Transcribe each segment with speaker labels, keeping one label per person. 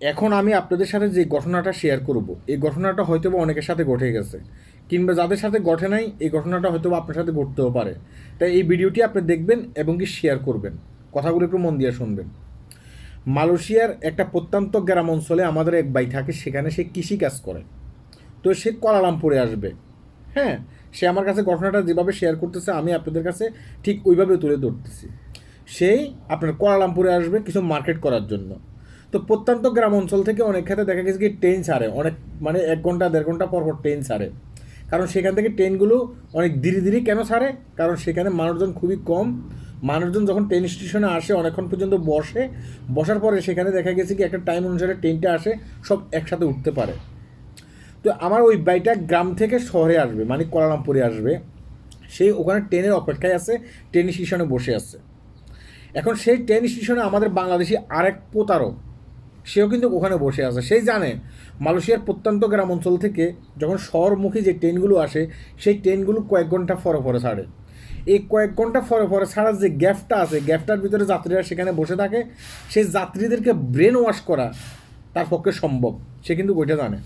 Speaker 1: এখন আমি আপনাদের সাথে যে ঘটনাটা শেয়ার করব, এই ঘটনাটা হয়তো বা অনেকের সাথে ঘটে গেছে, কিংবা যাদের সাথে ঘটে নাই, এই ঘটনাটা হয়তো বা আপনার সাথে ঘটতেও পারে। তাই এই ভিডিওটি আপনি দেখবেন এবং কি শেয়ার করবেন, কথাগুলো একটু মন দিয়ে শুনবেন। মালয়েশিয়ার একটা প্রত্যন্ত গ্রাম অঞ্চলে আমাদের এক ভাই থাকে, সেখানে সে কৃষিকাজ করে। তো সে কলালামপুরে আসবে। হ্যাঁ সে আমার কাছে ঘটনাটা যেভাবে শেয়ার করতেছে, আমি আপনাদের কাছে ঠিক ওইভাবে তুলে ধরতেছি। সেই আপনার কলালামপুরে আসবে কিছু মার্কেট করার জন্য। তো প্রত্যন্ত গ্রাম অঞ্চল থেকে অনেক ক্ষেত্রে দেখা গেছে কি ট্রেন ছাড়ে। অনেক মানে এক ঘণ্টা, দেড় ঘণ্টা পর পর ট্রেন ছাড়ে। কারণ সেখান থেকে ট্রেনগুলো অনেক ধীরে ধীরে কেন ছাড়ে? কারণ সেখানে মানুষজন খুবই কম। মানুষজন যখন ট্রেন স্টেশনে আসে, অনেকক্ষণ পর্যন্ত বসে। বসার পরে সেখানে দেখা গেছে কি একটা টাইম অনুসারে ট্রেনটা আসে, সব একসাথে উঠতে পারে। তো আমার ওই বাইকটা গ্রাম থেকে শহরে আসবে মানে কোয়ালালামপুরে আসবে। সেই ওখানে ট্রেনের অপেক্ষায় আছে ট্রেন স্টেশনে বসে আছে। এখন সেই ট্রেন স্টেশনে আমাদের বাংলাদেশি আরেক প্রতারক। সেও কিন্তু ওখানে বসে আছে। সেই জানে মালয়েশিয়ার প্রত্যন্ত গ্রাম অঞ্চল থেকে যখন শহরমুখী যে ট্রেনগুলো আসে, সেই ট্রেনগুলো কয়েক ঘণ্টা ফরে ফরে ছাড়ে। এই কয়েক ঘণ্টা ফরে ফরে ছাড়ার যে গ্যাপটা আছে, গ্যাপটার ভিতরে যাত্রীরা সেখানে বসে থাকে, সেই যাত্রীদেরকে ব্রেন ওয়াশ করা তার পক্ষে সম্ভব, সে কিন্তু ওইটা জানে।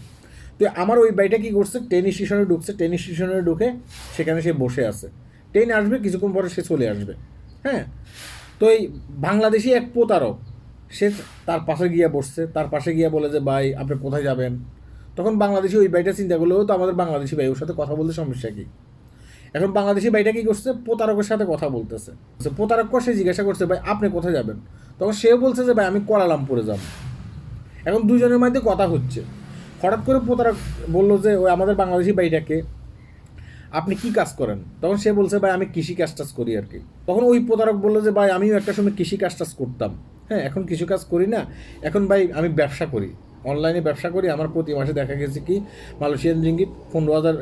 Speaker 1: তো আমার ওই বাইটা কী করছে, ট্রেন স্টেশনে ঢুকছে, ট্রেন স্টেশনে ঢুকে সেখানে সে বসে আছে। ট্রেন আসবে, কিছুক্ষণ পরে সে চলে আসবে। হ্যাঁ? তো এই বাংলাদেশি এক প্রতারক। সে তার পাশে গিয়ে বসছে, তার পাশে গিয়ে বলে যে, ভাই, আপনি কোথায় যাবেন? তখন বাংলাদেশি ওই বাইটা চিন্তা করল, "ও তো আমাদের বাংলাদেশি ভাই, ওর সাথে কথা বলতে সমস্যা কি? এখন বাংলাদেশি ভাইটা কী করছে? প্রতারকের সাথে কথা বলতেছে। প্রতারক সে জিজ্ঞাসা করছে, ভাই, আপনি কোথায় যাবেন? তখন সেও বলছে যে, ভাই, আমি কোয়ালালামপুরে যাব। এখন দুজনের মধ্যে কথা হচ্ছে। হঠাৎ করে প্রতারক বলল যে, ওই আমাদের বাংলাদেশি ভাইটাকে আপনি কি কাজ করেন? তখন সে বলছে, ভাই, আমি কৃষি কাজ টাজ করি আর কি তখন ওই প্রতারক বলল যে, ভাই, আমিও একটা সময় কৃষি কাজ টাজ করতাম। হ্যাঁ এখন কিছু কাজ করি না। এখন ভাই আমি ব্যবসা করি। অনলাইনে ব্যবসা করি। আমার প্রতি মাসে দেখা গেছে কি মালয়েশিয়ান রিঙ্গিত পনেরো হাজার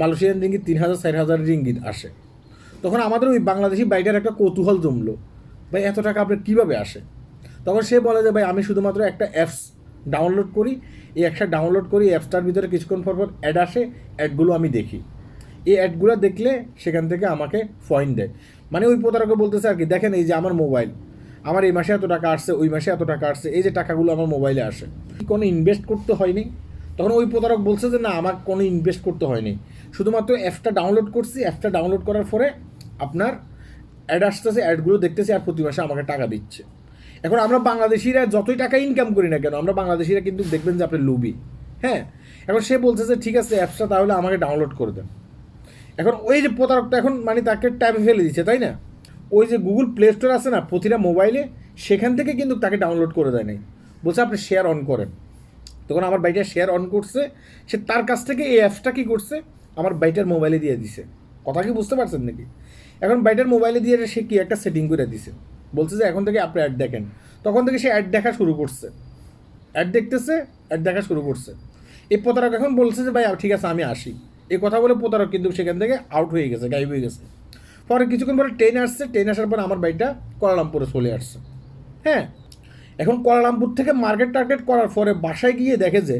Speaker 1: মালয়েশিয়ান রিঙ্গিত তিন হাজার, চার হাজার রিঙ্গিত আসে। তখন আমাদের ওই বাংলাদেশি বাইটার একটা কৌতূহল জমলো। ভাই, এত টাকা আপনার কীভাবে আসে? তখন সে বলে যে, ভাই, আমি শুধুমাত্র একটা অ্যাপস ডাউনলোড করি। এই অ্যাপসটা ডাউনলোড করি অ্যাপসটার ভিতরে কিছুক্ষণ পর পর অ্যাড আসে অ্যাডগুলো আমি দেখি। এই অ্যাডগুলো দেখলে সেখান থেকে আমাকে পয়েন্ট দেয়। মানে ওই প্রতারকে বলতেছে আর কি, দেখেন এই যে আমার মোবাইল আমার এই মাসে এত টাকা আসছে, ওই মাসে এত টাকা আসছে, এই যে টাকাগুলো আমার মোবাইলে আসে। কোনো ইনভেস্ট করতে হয়নি। তখন ওই প্রতারক বলছে যে, না, আমার কোনো ইনভেস্ট করতে হয়নি। শুধুমাত্র অ্যাপটা ডাউনলোড করছি অ্যাপটা ডাউনলোড করার পরে আপনার অ্যাড আসতেছে অ্যাডগুলো দেখতেছি আর প্রতি মাসে আমাকে টাকা দিচ্ছে। এখন আমরা বাংলাদেশিরা যতই টাকা ইনকাম করি না কেন, আমরা বাংলাদেশিরা কিন্তু দেখবেন যে আপনি লুবি হ্যাঁ? এখন সে বলছে যে, ঠিক আছে অ্যাপসটা তাহলে আমাকে ডাউনলোড করে দেন। এখন ওই যে প্রতারকটা এখন মানে তাকে ট্যাবে ফেলে দিচ্ছে, তাই না? ওই যে গুগল প্লে স্টোর আছে না, প্রতিটা মোবাইলে সেখান থেকে কিন্তু তাকে ডাউনলোড করে দেয় নাই। বলছে, আপনি শেয়ার অন করেন। তখন আমার বাইটা শেয়ার অন করছে। সে তার কাছ থেকে এই অ্যাপসটা কী করছে? আমার বাইটার মোবাইলে দিয়ে দিছে। কথা কি বুঝতে পারছেন নাকি? এখন বাইটার মোবাইলে দিয়ে সে কি একটা সেটিং করে দিছে? বলছে যে, এখন থেকে আপনি অ্যাড দেখেন। তখন থেকে সে অ্যাড দেখা শুরু করছে। অ্যাড দেখতেছে অ্যাড দেখা শুরু করছে। এই প্রতারক এখন বলছে যে, ভাই ঠিক আছে, আমি আসি। এই কথা বলে প্রতারক কিন্তু সেখান থেকে আউট হয়ে গেছে, গায়েব হয়ে গেছে। পরে কিছুক্ষণ পরে ট্রেন আসছে ট্রেন আসার পর আমার বাড়িটা কোয়ালালামপুরে চলে আসছে। হ্যাঁ? এখন কোয়ালালামপুর থেকে মার্কেট টার্গেট করার পরে বাসায় গিয়ে দেখে যে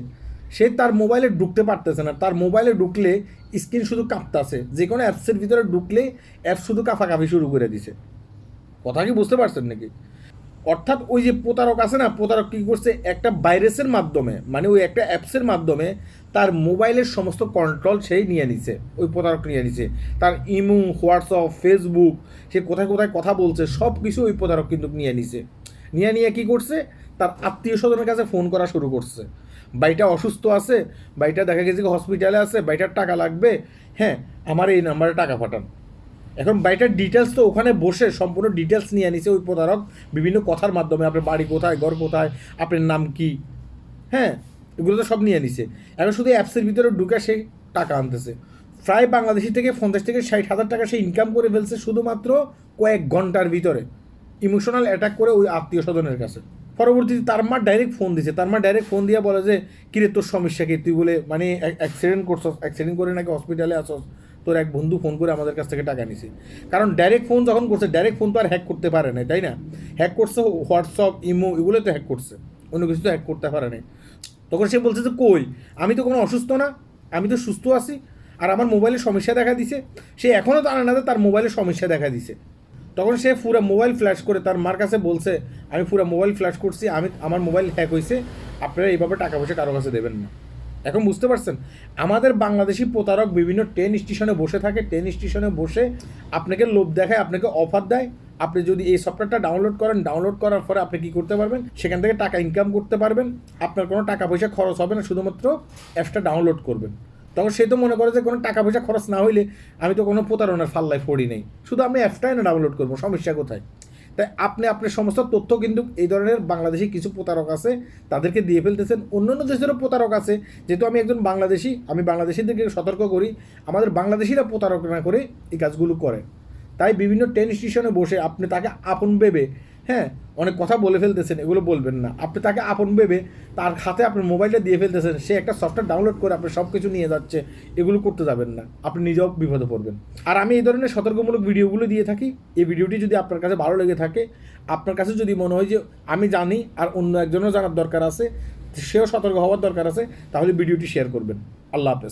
Speaker 1: সে তার মোবাইলে ঢুকতে পারতেছে না। তার মোবাইলে ঢুকলে স্ক্রিন শুধু কাঁপতাছে। যে কোনো অ্যাপসের ভিতরে ঢুকলে অ্যাপ শুধু কাঁপাকাঁপি শুরু করে দিছে। কথা কি বুঝতে পারছেন নাকি? অর্থাৎ ওই যে প্রতারক আছে না, প্রতারক কী করছে? একটা ভাইরাসের মাধ্যমে মানে ওই একটা অ্যাপসের মাধ্যমে তার মোবাইলের সমস্ত কন্ট্রোল সেই নিয়ে নিছে, ওই প্রতারক নিয়ে নিছে। তার ইমু, হোয়াটসঅ্যাপ, ফেসবুক, সে কোথায় কোথায় কথা বলছে, সব কিছু ওই প্রতারক কিন্তু নিয়ে নিছে। নিয়ে নিয়ে কী করছে? তার আত্মীয় স্বজনের কাছে ফোন করা শুরু করছে। বাইটা অসুস্থ আছে বাইটা দেখা গেছে হসপিটালে আছে বাইটার টাকা লাগবে হ্যাঁ আমার এই নাম্বারে টাকা পাঠান। এখন বাইটার ডিটেলস তো ওখানে বসে সম্পূর্ণ ডিটেলস নিয়ে নিছে ওই প্রতারক। বিভিন্ন কথার মাধ্যমে, আপনার বাড়ি কোথায়, ঘর কোথায়, আপনার নাম কি? হ্যাঁ এগুলো তো সব নিয়ে নিছে। এখন শুধু অ্যাপসের ভিতরে ঢুকে সে টাকা আনতেছে। প্রায় বাংলাদেশি থেকে পঞ্চাশ থেকে ষাট হাজার টাকা সে ইনকাম করে ফেলছে শুধুমাত্র কয়েক ঘণ্টার ভিতরে। ইমোশনাল অ্যাটাক করে ওই আত্মীয় স্বজনের কাছে। পরবর্তীতে তার মা ডাইরেক্ট ফোন দিছে। তার মা ডাইরেক্ট ফোন দিয়ে বলে যে, কিরে তোর সমস্যা কি? তুই বলে মানে অ্যাক্সিডেন্ট করছস অ্যাক্সিডেন্ট করে নাকি হসপিটালে আসস তোর এক বন্ধু ফোন করে আমাদের কাছ থেকে টাকা নিছে। কারণ ডাইরেক্ট ফোন যখন করছে ডাইরেক্ট ফোন তো আর হ্যাক করতে পারে না তাই না? হ্যাক করছে হোয়াটসঅ্যাপ ইমো এগুলো তো হ্যাক করছে। অন্য কিছু তো হ্যাক করতে পারে না তখন সে বলছে যে, কই? আমি তো কোনো অসুস্থ না, আমি তো সুস্থ আছি। আর আমার মোবাইলে সমস্যা দেখা দিছে। সে এখনও জানে না তার মোবাইলে সমস্যা দেখা দিছে। তখন সে পুরো মোবাইল ফ্ল্যাশ করে, তার মার কাছে বলছে, আমি পুরো মোবাইল ফ্ল্যাশ করছি, আমি, আমার মোবাইল হ্যাক হয়েছে আপনারা এইভাবে টাকা পয়সা কারও কাছে দেবেন না। এখন বুঝতে পারছেন? আমাদের বাংলাদেশি প্রতারক বিভিন্ন ট্রেন স্টেশনে বসে থাকে ট্রেন স্টেশনে বসে আপনাকে লোভ দেখায়, আপনাকে অফার দেয়। আপনি যদি এই সফটওয়্যারটা ডাউনলোড করেন ডাউনলোড করার পরে আপনি কী করতে পারবেন? সেখান থেকে টাকা ইনকাম করতে পারবেন। আপনার কোনো টাকা পয়সা খরচ হবে না, শুধুমাত্র অ্যাপসটা ডাউনলোড করবেন। তখন সে তো মনে করে যে কোনো টাকা পয়সা খরচ না হইলে আমি তো কোনো প্রতারণার ফাল্লায় পড়ি নেই। শুধু আমি অ্যাপসটাই না ডাউনলোড করব, সমস্যা কোথায়? তাই আপনি আপনার সমস্ত তথ্য কিন্তু এই ধরনের বাংলাদেশি কিছু প্রতারক আছে, তাদেরকে দিয়ে ফেলতেছেন। অন্য অন্য দেশেরও প্রতারক আছে। যেহেতু আমি একজন বাংলাদেশি, আমি বাংলাদেশিদেরকে সতর্ক করি। আমাদের বাংলাদেশিরা প্রতারক না করে এই কাজগুলো করে। তাই বিভিন্ন ট্রেন স্টেশনে বসে আপনি তাকে আপন ভেবে হ্যাঁ অনেক কথা বলে ফেলতেছেন, এগুলো বলবেন না। আপনি তাকে আপন ভেবে তার হাতে আপনার মোবাইলটা দিয়ে ফেলতেছেন, সে একটা সফটওয়্যার ডাউনলোড করে আপনি সব কিছু নিয়ে যাচ্ছে, এগুলো করতে যাবেন না। আপনি নিজেও বিপদে পড়বেন। আর আমি এই ধরনের সতর্কমূলক ভিডিওগুলো দিয়ে থাকি। এই ভিডিওটি যদি আপনার কাছে ভালো লেগে থাকে, আপনার কাছে যদি মনে হয় যে আমি জানি আর অন্য একজনও জানার দরকার আছে, সেও সতর্ক হওয়ার দরকার আছে, তাহলে ভিডিওটি শেয়ার করবেন। আল্লাহ হাফেজ।